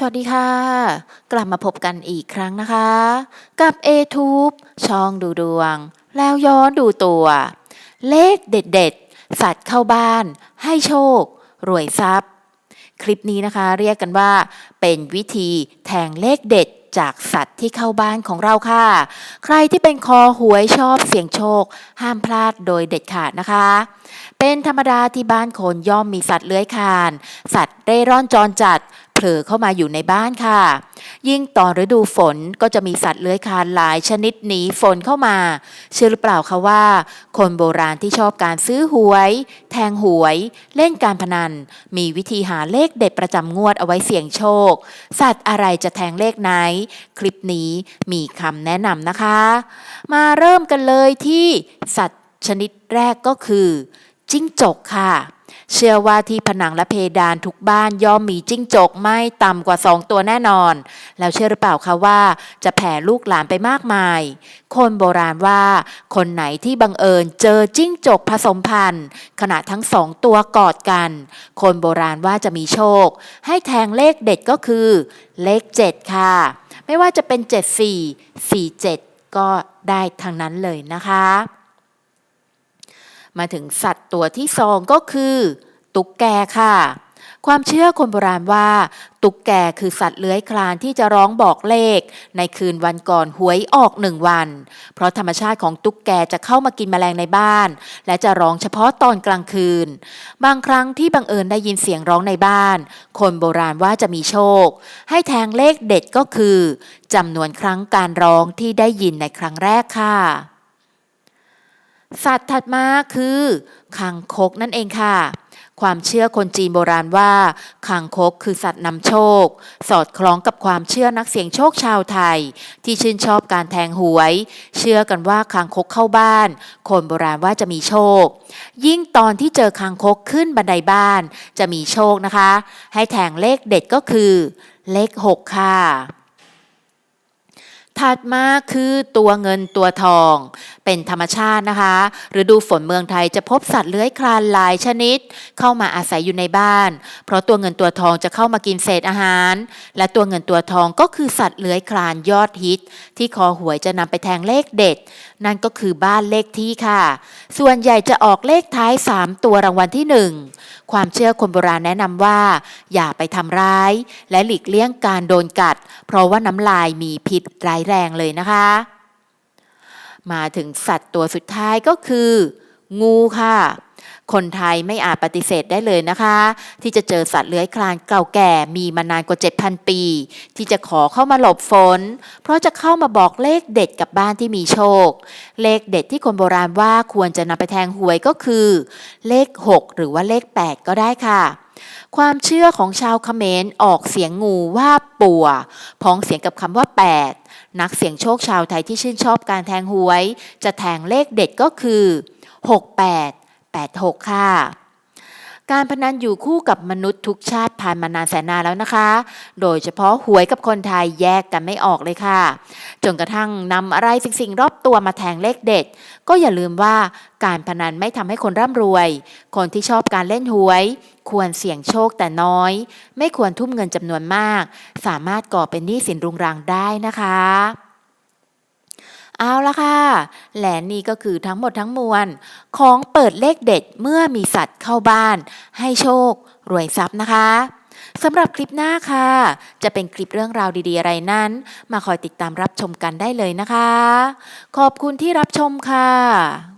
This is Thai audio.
สวัสดีค่ะ กลับมาพบกันอีกครั้งนะคะ กับ a t u b e ช่องดูดวง แล้วย้อนดูตัว เลขเด็ดๆ สัตว์เข้าบ้าน ให้โชค รวยทรัพย์ คลิปนี้นะคะเรียกกันว่า เป็นวิธีแทงเลขเด็ด จากสัตว์ที่เข้าบ้านของเราค่ะ ใครที่เป็นคอหวยชอบเสี่ยงโชค ห้ามพลาดโดยเด็ดขาดนะคะ เป็นธรรมดาที่บ้านคนย่อมมีสัตว์เลื้อยคลาน สัตว์เร่ร่อนจรจัดเผลอเข้ามาอยู่ในบ้านค่ะยิ่งตอนฤดูฝนก็จะมีสัตว์เลื้อยคลานหลายชนิดหนีฝนเข้ามา เชื่อหรือเปล่าคะว่า คนโบราณที่ชอบการซื้อหวย แทงหวย เล่นการพนัน มีวิธีหาเลขเด็ดประจำงวดเอาไว้เสี่ยงโชค สัตว์อะไรจะแทงเลขไหน คลิปนี้มีคำแนะนำนะคะ มาเริ่มกันเลยที่สัตว์ชนิดแรกก็คือ จิ้งจกค่ะ เชื่อว่าที่ผนังและเพดานทุกบ้านย่อมมีจิ้งจกไม่ต่ำกว่า2ตัวแน่นอน แล้วเชื่อหรือเปล่าคะว่าจะแผ่ลูกหลานไปมากมาย คนโบราณว่า คนไหนที่บังเอิญเจอจิ้งจกผสมพันธุ์ขณะทั้งสองตัวกอดกัน คนโบราณว่าจะมีโชค ให้แทงเลขเด็ดก็คือ เลข7ค่ะ ไม่ว่าจะเป็น74 47ก็ได้ทั้งนั้นเลยนะคะ มาถึงสัตว์ตัวที่สองก็คือ ตุ๊กแกค่ะ ความเชื่อคนโบราณว่า ตุ๊กแกคือสัตว์เลื้อยคลานที่จะร้องบอกเลข ในคืนวันก่อนหวยออกหนึ่งวัน เพราะธรรมชาติของตุ๊กแกจะเข้ามากินแมลงในบ้าน และจะร้องเฉพาะตอนกลางคืน บางครั้งที่บังเอิญได้ยินเสียงร้องในบ้าน คนโบราณว่าจะมีโชค ให้แทงเลขเด็ดก็คือจำนวนครั้งการร้องที่ได้ยินในครั้งแรกค่ะ สัตว์ถัดมาคือคางคกนั่นเองค่ะ ความเชื่อคนจีนโบราณว่าคางคกคือสัตว์นำโชค สอดคล้องกับความเชื่อนักเสี่ยงโชคชาวไทย ที่ชื่นชอบการแทงหวย เชื่อกันว่าคางคกเข้าบ้าน คนโบราณว่าจะมีโชค ยิ่งตอนที่เจอคางคกขึ้นบันไดบ้าน จะมีโชคนะคะ ให้แทงเลขเด็ดก็คือ เลข6ค่ะ ถัดมาคือตัวเงินตัวทอง เป็นธรรมชาตินะคะฤดูฝนเมืองไทยจะพบสัตว์เลื้อยคลานหลายชนิด เข้ามาอาศัยอยู่ในบ้าน เพราะตัวเงินตัวทองจะเข้ามากินเศษอาหาร และตัวเงินตัวทองก็คือสัตว์เลื้อยคลานยอดฮิต ที่คอหวยจะนำไปแทงเลขเด็ด นั่นก็คือบ้านเลขที่ค่ะ ส่วนใหญ่จะออกเลขท้าย 3 ตัวรางวัลที่ 1 ความเชื่อคนโบราณแนะนำว่า อย่าไปทำร้าย และหลีกเลี่ยงการโดนกัด เพราะว่าน้ำลายมีพิษร้ายแรงเลยนะคะ มาถึงสัตว์ตัวสุดท้ายก็คือ งูค่ะ คนไทยไม่อาจปฏิเสธได้เลยนะคะ ที่จะเจอสัตว์เลื้อยคลานเก่าแก่มีมานานกว่า 7,000 ปี ที่จะขอเข้ามาหลบฝน เพราะจะเข้ามาบอกเลขเด็ดกับบ้านที่มีโชค เลขเด็ดที่คนโบราณว่าควรจะนำไปแทงหวยก็คือ เลข 6 หรือว่าเลข 8 ก็ได้ค่ะความเชื่อของชาวเขมรออกเสียงงูว่าปัวพ้องเสียงกับคำว่า 8 นักเสี่ยงโชคชาวไทยที่ชื่นชอบการแทงหวย จะแทงเลขเด็ดก็คือ 68 86 ค่ะ การพนันอยู่คู่กับมนุษย์ทุกชาติผ่านมานานแสนนานแล้วนะคะ โดยเฉพาะหวยกับคนไทยแยกกันไม่ออกเลยค่ะ จนกระทั่งนำอะไรสิ่งสิ่งรอบตัวมาแทงเลขเด็ด ก็อย่าลืมว่าการพนันไม่ทำให้คนร่ำรวย คนที่ชอบการเล่นหวย ควรเสี่ยงโชคแต่น้อย ไม่ควรทุ่มเงินจำนวนมาก สามารถก่อเป็นหนี้สินรุงรังได้นะคะ เอาละค่ะ และนี่ก็คือทั้งหมดทั้งมวล ของเปิดเลขเด็ดเมื่อมีสัตว์เข้าบ้าน ให้โชค รวยทรัพย์นะคะสำหรับคลิปหน้าค่ะ จะเป็นคลิปเรื่องราวดีๆอะไรนั้น มาคอยติดตามรับชมกันได้เลยนะคะ ขอบคุณที่รับชมค่ะ